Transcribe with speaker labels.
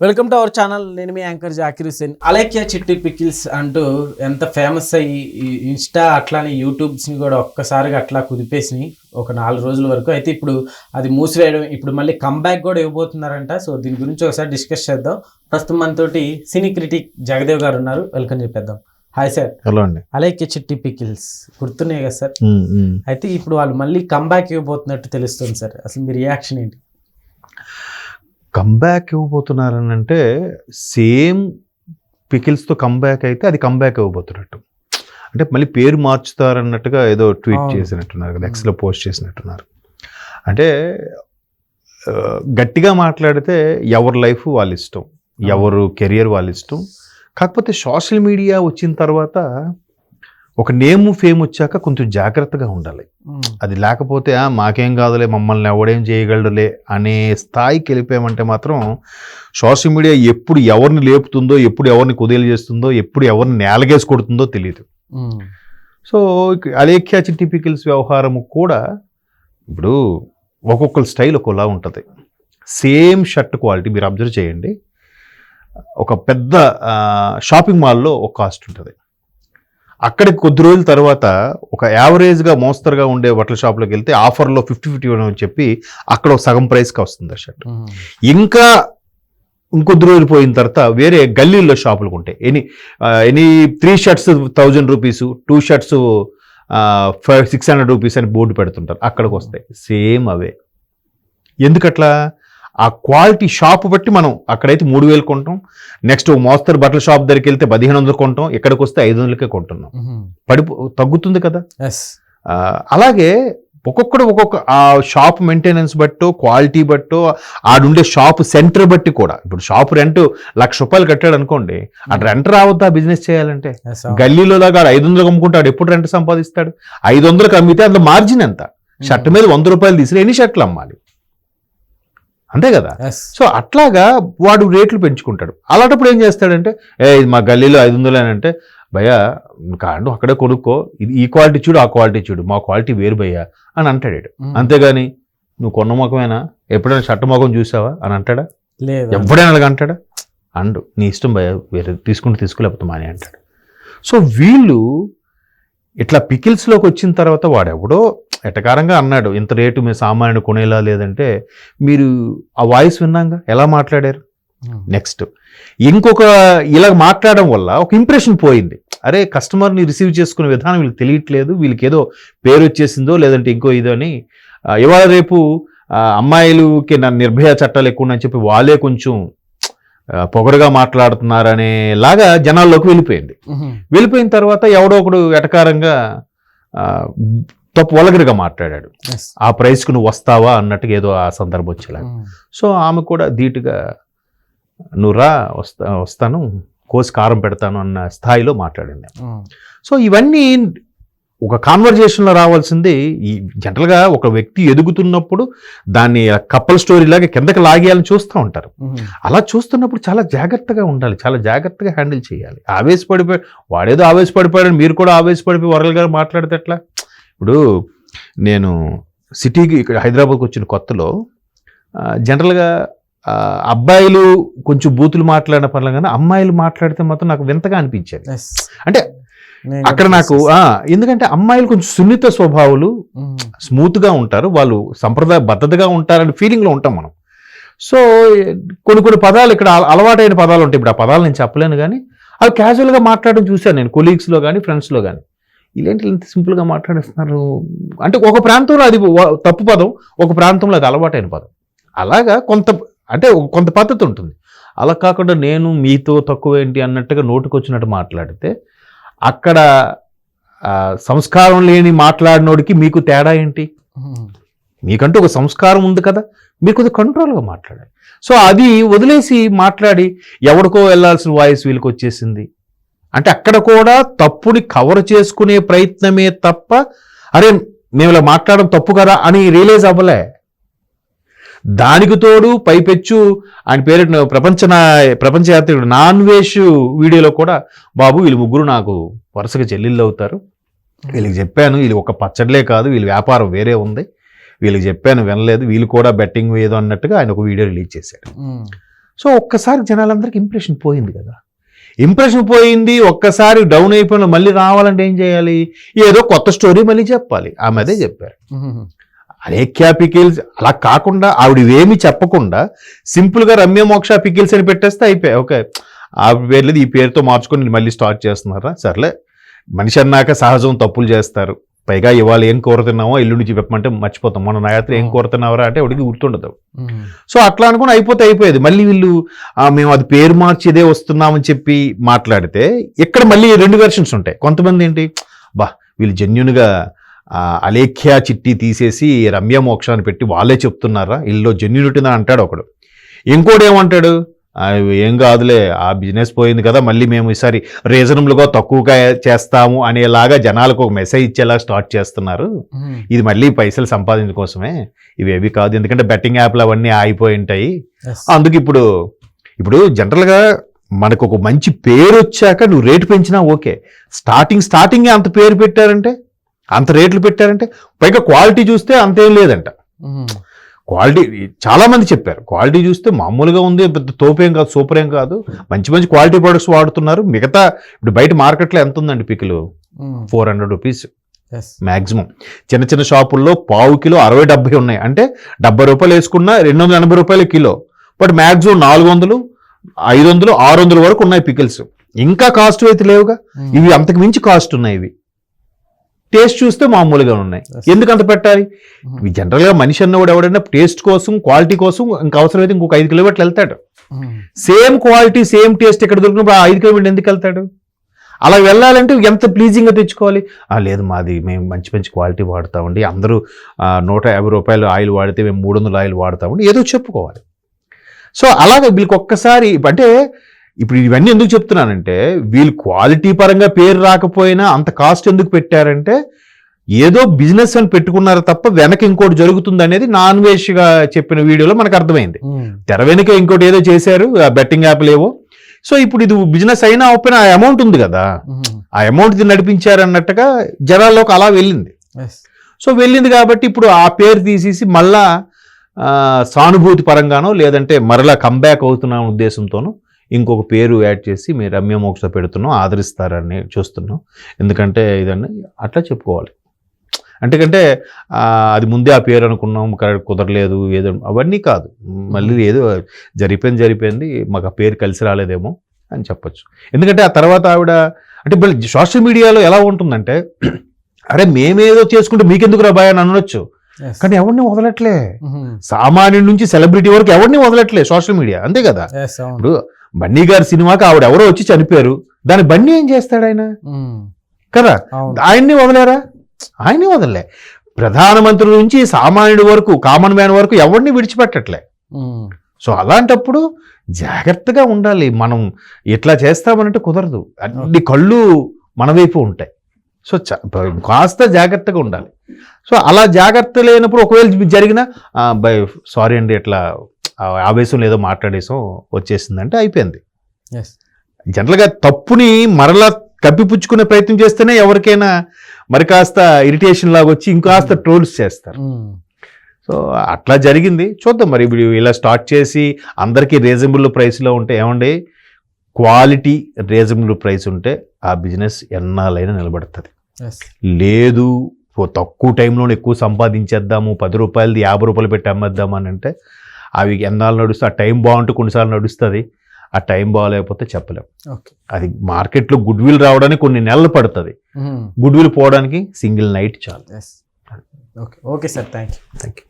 Speaker 1: Welcome to our channel నేను మీ anchor Zakir Hussain Alekhya Chitti pickles అంటూ ఎంత ఫేమస్ అయ్యి ఈ ఇన్స్టా అట్లానే యూట్యూబ్స్ని కూడా ఒక్కసారిగా అట్లా కుదిపేసినాయి. ఒక నాలుగు రోజుల వరకు. అయితే ఇప్పుడు అది మూసివేయడం ఇప్పుడు మళ్ళీ కంబ్యాక్ కూడా ఇవ్వబోతున్నారంట. సో దీని గురించి ఒకసారి డిస్కస్ చేద్దాం. ప్రస్తుతం మనతోటి సినీ క్రిటిక్ జగదేవ్ గారు ఉన్నారు. వెల్కమ్ చెప్పేద్దాం. హాయ్ సార్
Speaker 2: హలో అండి.
Speaker 1: అలేఖ్య చిట్టి పికిల్స్. గుర్తున్నాయి కదా సార్ అయితే ఇప్పుడు వాళ్ళు మళ్ళీ కంబ్యాక్ ఇవ్వబోతున్నట్టు తెలుస్తుంది సార్ అసలు మీ రియాక్షన్ ఏంటి?
Speaker 2: కంబ్యాక్ ఇవ్వబోతున్నారని అంటే సేమ్ పికిల్స్తో కంబ్యాక్ అయితే అది కంబ్యాక్ ఇవ్వబోతున్నట్టు. అంటే మళ్ళీ పేరు మార్చుతారన్నట్టుగా ఏదో ట్వీట్. చేసినట్టున్నారు కదా ఎక్స్లో పోస్ట్ చేసినట్టున్నారు. అంటే గట్టిగా మాట్లాడితే ఎవరి లైఫ్ వాళ్ళ ఇష్టం ఎవరు కెరియర్ వాళ్ళ ఇష్టం. కాకపోతే సోషల్ మీడియా వచ్చిన తర్వాత ఒక నేమ్ ఫేమ్ వచ్చాక కొంచెం జాగ్రత్తగా ఉండాలి. అది లేకపోతే "ఆ, మాకేం కాదులే మమ్మల్ని ఎవడేం చేయగలడులే అనే స్థాయికి వెళ్ళిపోయామంటే మాత్రం సోషల్ మీడియా ఎప్పుడు ఎవరిని లేపుతుందో ఎప్పుడు ఎవరిని కుదేలు చేస్తుందో ఎప్పుడు ఎవరిని నేలగేసి కొడుతుందో తెలియదు. సో అలేఖ్యా టిపికల్స్ వ్యవహారం కూడా ఇప్పుడు ఒక్కొక్కరి స్టైల్ ఒకలా ఉంటుంది. సేమ్ షర్ట్ క్వాలిటీ మీరు అబ్జర్వ్ చేయండి. ఒక పెద్ద షాపింగ్ మాల్లో ఒక కాస్ట్ ఉంటుంది. అక్కడికి కొద్ది రోజుల తర్వాత ఒక యావరేజ్గా మోస్తరుగా ఉండే బట్టల షాప్లోకి వెళ్తే ఆఫర్లో ఫిఫ్టీ ఫిఫ్టీ అని చెప్పి అక్కడ ఒక సగం ప్రైస్కి వస్తుంది ఆ షర్ట్. ఇంకా ఇంకొద్ది రోజులు పోయిన తర్వాత వేరే గల్లీల్లో షాపులకు ఉంటాయి. Any any three shirts thousand rupees two shirts five six hundred rupees అని బోర్డు పెడుతుంటారు. అక్కడికి వస్తాయి. సేమ్ అవే. ఎందుకట్లా? ఆ క్వాలిటీ షాప్ బట్టి మనం అక్కడైతే మూడు వేలు కొంటాం. నెక్స్ట్ మోస్తరు బట్టల షాప్ దగ్గరికి వెళ్తే పదిహేను వందలు కొంటాం. ఇక్కడికి వస్తే ఐదు వందలకే కొంటున్నాం. పడిపో తగ్గుతుంది కదా? అలాగే ఒక్కొక్కడు ఒక్కొక్క ఆ షాప్ మెయింటెనెన్స్ బట్టో క్వాలిటీ బట్టో ఆడుండే షాప్ సెంటర్ బట్టి కూడా. ఇప్పుడు షాప్ రెంట్ లక్ష రూపాయలు కట్టాడు అనుకోండి ఆ రెంట్ రావద్దా బిజినెస్ చేయాలంటే? గల్లీలో దాకా ఐదు వందలకు అమ్ముకుంటాడు ఎప్పుడు రెంట్ సంపాదిస్తాడు? ఐదు వందలకు అమ్మితే అందులో మార్జిన్ ఎంత? షర్ట్ మీద వంద రూపాయలు తీసి ఎన్ని షర్ట్లు అమ్మాలి? అంతే కదా? సో అట్లాగా వాడు రేట్లు పెంచుకుంటాడు. అలాంటప్పుడు ఏం చేస్తాడంటే ఏ మా గల్లీలో ఐదు వందలు అని అంటే భయ్యా కాండు అక్కడే కొనుక్కో. ఇది ఈ క్వాలిటీ చూడు ఆ క్వాలిటీ చూడు. మా క్వాలిటీ వేరు భయ్యా అని అంటాడు వీడు. అంతేగాని నువ్వు కొన్న ముఖమేనా? ఎప్పుడైనా షర్ట్ ముఖం చూసావా? అని అంటాడా?
Speaker 1: లేదు?
Speaker 2: ఎవడైనా అలాగ అంటాడా? అండు నీ ఇష్టం భయ వేరే తీసుకుంటే తీసుకోలేకపోతే మాని అంటాడు. సో వీళ్ళు ఇట్లా పికిల్స్లోకి వచ్చిన తర్వాత వాడెవడో ఎటకారంగా అన్నాడు ఇంత రేటు మీ సామాన్యుడు కొనేలా లేదంటే మీరు ఆ వాయిస్ విన్నాగా? ఎలా మాట్లాడారు. నెక్స్ట్. ఇంకొక ఇలా మాట్లాడడం వల్ల ఒక ఇంప్రెషన్ పోయింది. అరే కస్టమర్ని రిసీవ్ చేసుకునే విధానం వీళ్ళకి తెలియట్లేదు వీళ్ళకి ఏదో పేరు వచ్చేసిందో లేదంటే ఇంకో ఇదో అని ఇవాళ రేపు అమ్మాయిలకి నా నిర్భయ చట్టాలు ఎక్కువ ఉన్నాయని చెప్పి వాళ్ళే కొంచెం పొగరుగా మాట్లాడుతున్నారనే లాగా జనాల్లోకి వెళ్ళిపోయింది. వెళ్ళిపోయిన తర్వాత ఎవడో ఒకడు ఎటకారంగా తప్పు వలగరిగా మాట్లాడాడు ఆ ప్రైస్కి నువ్వు వస్తావా అన్నట్టుగా ఏదో ఆ సందర్భం వచ్చేలాగా
Speaker 1: మ్మ్.
Speaker 2: సో ఆమె కూడా ధీటుగా నువ్వు రా వస్తా వస్తాను కోసి కారం పెడతాను అన్న స్థాయిలో మాట్లాడింది. సో ఇవన్నీ ఒక కాన్వర్జేషన్లో రావాల్సింది ఈ జనరల్గా ఒక వ్యక్తి ఎదుగుతున్నప్పుడు దాన్ని కప్పల్ స్టోరీ లాగా కిందకి లాగేయాలని చూస్తూ ఉంటారు. అలా చూస్తున్నప్పుడు చాలా జాగ్రత్తగా ఉండాలి. చాలా జాగ్రత్తగా హ్యాండిల్ చేయాలి. ఆవేశపడిపోయి వాడేదో ఆవేశపడిపోయాడని మీరు కూడా ఆవేశపడిపోయి వరల్ గారు మాట్లాడితే ఎట్లా? ఇప్పుడు నేను సిటీకి ఇక్కడ హైదరాబాద్కి వచ్చిన కొత్తలో జనరల్గా అబ్బాయిలు కొంచెం బూతులు మాట్లాడిన పర్లేదు కానీ అమ్మాయిలు మాట్లాడితే మాత్రం నాకు వింతగా అనిపించేది. అంటే అక్కడ
Speaker 1: కూడా
Speaker 2: నాకు ఎందుకంటే అమ్మాయిలు కొంచెం సున్నిత స్వభావాలు
Speaker 1: మ్మ్.
Speaker 2: స్మూత్గా ఉంటారు వాళ్ళు సంప్రదాయ బద్ధతగా ఉంటారనే ఫీలింగ్లో ఉంటాం మనం. సో కొన్ని కొన్ని పదాలు ఇక్కడ అల- అలవాటైన పదాలు ఉంటాయి. ఇప్పుడు ఆ పదాలు నేను చెప్పలేను కానీ అవి క్యాజువల్గా మాట్లాడడం చూశాను నేను కొలీగ్స్లో కానీ ఫ్రెండ్స్లో కానీ. ఇలాంటి ఇంత సింపుల్గా మాట్లాడేస్తున్నారు? అంటే ఒక ప్రాంతంలో అది తప్పు పదం ఒక ప్రాంతంలో అది అలవాటైన పదం. అలాగా కొంత అంటే కొంత పద్ధతి ఉంటుంది. అలా కాకుండా నేను మీతో తక్కువ ఏంటి అన్నట్టుగా నోటుకొచ్చినట్టు మాట్లాడితే అక్కడ సంస్కారం లేని మాట్లాడినోడికి మీకు తేడా ఏంటి. మీకంటూ ఒక సంస్కారం ఉంది కదా మీరు కొద్దిగా కంట్రోల్గా మాట్లాడాలి. సో అది వదిలేసి మాట్లాడి ఎవరికో వెళ్ళాల్సిన వాయిస్ వీళ్ళకి వచ్చేసింది. అంటే అక్కడ కూడా తప్పుని కవర్ చేసుకునే ప్రయత్నమే తప్ప అరే మేము ఇలా మాట్లాడడం తప్పు కదా అని రియలైజ్ అవ్వలే. దానికి తోడు పైపెచ్చు ఆయన పేరు ప్రపంచ నా- ప్రపంచ యాత్రికుడు నాన్ వేష్ వీడియోలో కూడా బాబు వీళ్ళు ముగ్గురు నాకు వరుసగా చెల్లెళ్ళు అవుతారు. వీళ్ళకి చెప్పాను వీళ్ళు ఒక పచ్చడిలే కాదు వీళ్ళ వ్యాపారం వేరే ఉంది. వీళ్ళకి చెప్పాను వినలేదు వీళ్ళు కూడా బెట్టింగ్ ఏదో అన్నట్టుగా ఆయన ఒక వీడియో రిలీజ్ చేశాడు.
Speaker 1: మ్మ్.
Speaker 2: సో ఒక్కసారి జనాలందరికీ ఇంప్రెషన్ పోయింది కదా. ఇంప్రెషన్ పోయింది ఒక్కసారి డౌన్ అయిపోయిన మళ్ళీ రావాలంటే ఏం చేయాలి? ఏదో కొత్త స్టోరీ మళ్ళీ చెప్పాలి. ఆమె అదే చెప్పారు అలేఖ్యా పికిల్స్? అలా కాకుండా ఆవిడ ఏమి చెప్పకుండా సింపుల్గా రమ్య మోక్ష పికిల్స్ అని పెట్టేస్తే అయిపోయాయి. ఓకే. ఆవిడ పేరు లేదు ఈ పేరుతో మార్చుకొని మళ్ళీ స్టార్ట్ చేస్తున్నారా? సర్లే. మనిషి అన్నాక సహజం తప్పులు చేస్తారు. పైగా ఇవాళ ఏం కోరుతున్నామో ఎల్లుండి చెప్పమంటే మర్చిపోతాం. మన నాయత్రి ఏం కోరుతున్నావరా అంటే వాడికి గుర్తుండదు. సో అట్లా అనుకుని అయిపోతే అయిపోయేది. మళ్ళీ వీళ్ళు ఆ, మేము అది పేరు మార్చి ఇదే వస్తున్నామని చెప్పి మాట్లాడితే ఇక్కడ మళ్ళీ రెండు వెర్షన్స్ ఉంటాయి. కొంతమంది ఏంటి? బా వీళ్ళు జెన్యున్గా అలేఖ్య చిట్టి తీసేసి రమ్య మోక్షాన్ని పెట్టి వాళ్ళే చెప్తున్నారా? వీళ్ళు జెన్యునిటీ అంటాడు ఒకడు. ఇంకోటి ఏమంటాడు? "ఆ, ఏం కాదులే ఆ బిజినెస్ పోయింది కదా మళ్ళీ మేము ఈసారి రీజనబుల్గా తక్కువగా చేస్తాము అనేలాగా జనాలకు ఒక మెసేజ్ ఇచ్చేలా స్టార్ట్ చేస్తున్నారు. ఇది మళ్ళీ పైసలు సంపాదించడం కోసమే. ఇవేవి కాదు ఎందుకంటే బెట్టింగ్ యాప్లు అవన్నీ ఆగిపోయి ఉంటాయి. అందుకు ఇప్పుడు ఇప్పుడు జనరల్గా మనకు ఒక మంచి పేరు వచ్చాక నువ్వు రేటు పెంచినా ఓకే. స్టార్టింగ్ స్టార్టింగ్ అంత పేరు పెట్టారంటే? అంత రేట్లు పెట్టారంటే పైగా క్వాలిటీ చూస్తే అంతేం లేదంట. క్వాలిటీ చాలా మంది చెప్పారు. క్వాలిటీ చూస్తే మామూలుగా ఉంది పెద్ద తోపేం కాదు సూపర్ ఏం కాదు. మంచి మంచి క్వాలిటీ ప్రొడక్ట్స్ వాడుతున్నారు. మిగతా ఇప్పుడు బయట మార్కెట్లో ఎంత ఉందండి pickle? Four hundred rupees maximum చిన్న చిన్న షాపుల్లో పావు కిలో అరవై డెబ్బై ఉన్నాయి. అంటే డెబ్బై రూపాయలు వేసుకున్నా రెండు వందల ఎనభై రూపాయల కిలో. బట్ మ్యాక్సిమం నాలుగు వందలు ఐదు వందలు ఆరు వందల వరకు ఉన్నాయి పికిల్స్. ఇంకా కాస్ట్ అయితే లేవుగా? ఇవి అంతకు మించి కాస్ట్ ఉన్నాయి ఇవి. టేస్ట్ చూస్తే మామూలుగా ఉన్నాయి. ఎందుకు అంత పెట్టాలి? ఇవి జనరల్గా మనిషి అన్నవాడు ఎవడైనా టేస్ట్ కోసం క్వాలిటీ కోసం ఇంకా అవసరమైతే ఇంకొక ఐదు కిలోమీటర్లు వెళ్తాడు. సేమ్ క్వాలిటీ సేమ్ టేస్ట్ ఇక్కడ దొరికినప్పుడు ఆ ఐదు కిలోమీటర్లు ఎందుకు వెళ్తాడు? అలా వెళ్ళాలంటే ఎంత ప్లీజింగ్గా తెచ్చుకోవాలి? "ఆ, లేదు మాది మేము మంచి మంచి క్వాలిటీ వాడతామండి. అందరూ నూట యాభై రూపాయలు ఆయిల్ వాడితే మేము మూడు వందల ఆయిల్ వాడతామండి. ఏదో చెప్పుకోవాలి. సో అలాగే వీళ్ళకి ఒక్కసారి అంటే ఇప్పుడు ఇవన్నీ ఎందుకు చెప్తున్నానంటే వీళ్ళు క్వాలిటీ పరంగా పేరు రాకపోయినా అంత కాస్ట్ ఎందుకు పెట్టారంటే ఏదో బిజినెస్ అని పెట్టుకున్నారు తప్ప వెనక ఇంకోటి జరుగుతుంది అనేది నాన్గా చెప్పిన వీడియోలో మనకు అర్థమైంది. తెర వెనుక ఇంకోటి ఏదో చేశారు బెట్టింగ్ యాప్లు ఏవో సో ఇప్పుడు ఇది బిజినెస్ అయినా ఓపెన్ ఆ అమౌంట్ ఉంది కదా. ఆ అమౌంట్ నడిపించారు అన్నట్టుగా జనాల్లోకి అలా వెళ్ళింది. సో వెళ్ళింది కాబట్టి ఇప్పుడు ఆ పేరు తీసేసి మళ్ళా సానుభూతి పరంగానో లేదంటే మరలా కంబ్యాక్ అవుతున్న ఉద్దేశంతోనో ఇంకొక పేరు యాడ్ చేసి మీరు రమ్య మోక్ష పెడుతున్నాం ఆదరిస్తారని చూస్తున్నాం. ఎందుకంటే ఇదన్నీ అట్లా చెప్పుకోవాలి. అంతేకంటే ఆ, అది ముందే ఆ పేరు అనుకున్నాం కరెక్ట్ కుదరలేదు ఏదో అవన్నీ కాదు. మళ్ళీ ఏదో జరిపోయింది జరిపోయింది మాకు ఆ పేరు కలిసి రాలేదేమో అని చెప్పొచ్చు. ఎందుకంటే ఆ తర్వాత ఆవిడ అంటే సోషల్ మీడియాలో ఎలా ఉంటుందంటే అరే మేమేదో చేసుకుంటే మీకెందుకు రా భయ అని అనొచ్చు. కానీ ఎవరిని వదలట్లే. సామాన్యుడి నుంచి సెలబ్రిటీ వరకు ఎవరిని వదలట్లే సోషల్ మీడియా? అంతే కదా? ఇప్పుడు బన్నీ గారి సినిమాకి ఆవిడ ఎవరో వచ్చి చనిపోయారు. దాని బన్నీ ఏం చేస్తాడు ఆయన? కదా? ఆయన్ని వదలేరా? ఆయన్ని వదలలే. ప్రధానమంత్రి నుంచి సామాన్యుడి వరకు కామన్ మ్యాన్ వరకు ఎవరిని విడిచిపెట్టట్లే. సో అలాంటప్పుడు జాగ్రత్తగా ఉండాలి. మనం ఇట్లా చేస్తామనంటే కుదరదు. అన్ని కళ్ళు మన వైపు ఉంటాయి. సో కాస్త జాగ్రత్తగా ఉండాలి. సో అలా జాగ్రత్త లేనప్పుడు ఒకవేళ జరిగినా బై సారీ అండి ఇట్లా ఆవేశం లేదో మాట్లాడేసాం వచ్చేసిందంటే అయిపోయింది. జనరల్గా తప్పుని మరలా కప్పిపుచ్చుకునే ప్రయత్నం చేస్తేనే ఎవరికైనా మరి కాస్త ఇరిటేషన్ లాగా వచ్చి ఇంకాస్త ట్రోల్స్ చేస్తారు. సో అట్లా జరిగింది. చూద్దాం మరి ఇప్పుడు ఇలా స్టార్ట్ చేసి అందరికీ రీజనబుల్ ప్రైస్లో ఉంటే ఏమండి? క్వాలిటీ రీజనబుల్ ప్రైస్ ఉంటే ఆ బిజినెస్ ఎన్నాళ్ళైనా నిలబడుతుంది. లేదు తక్కువ టైంలోనే ఎక్కువ సంపాదించేద్దాము పది రూపాయలది యాభై రూపాయలు పెట్టి అమ్మేద్దాం అని అంటే అవి ఎన్నాళ్ళు నడుస్తుంది ఆ టైం బాగుంటే కొన్నిసార్లు నడుస్తుంది. ఆ టైం బాగాలేకపోతే చెప్పలేం.
Speaker 1: ఓకే.
Speaker 2: అది మార్కెట్లో గుడ్ విల్ రావడానికి కొన్ని నెలలు పడుతుంది. గుడ్ విల్ పోవడానికి సింగిల్ నైట్ చాలు.
Speaker 1: Okay. Okay sir. Thank you
Speaker 2: thank you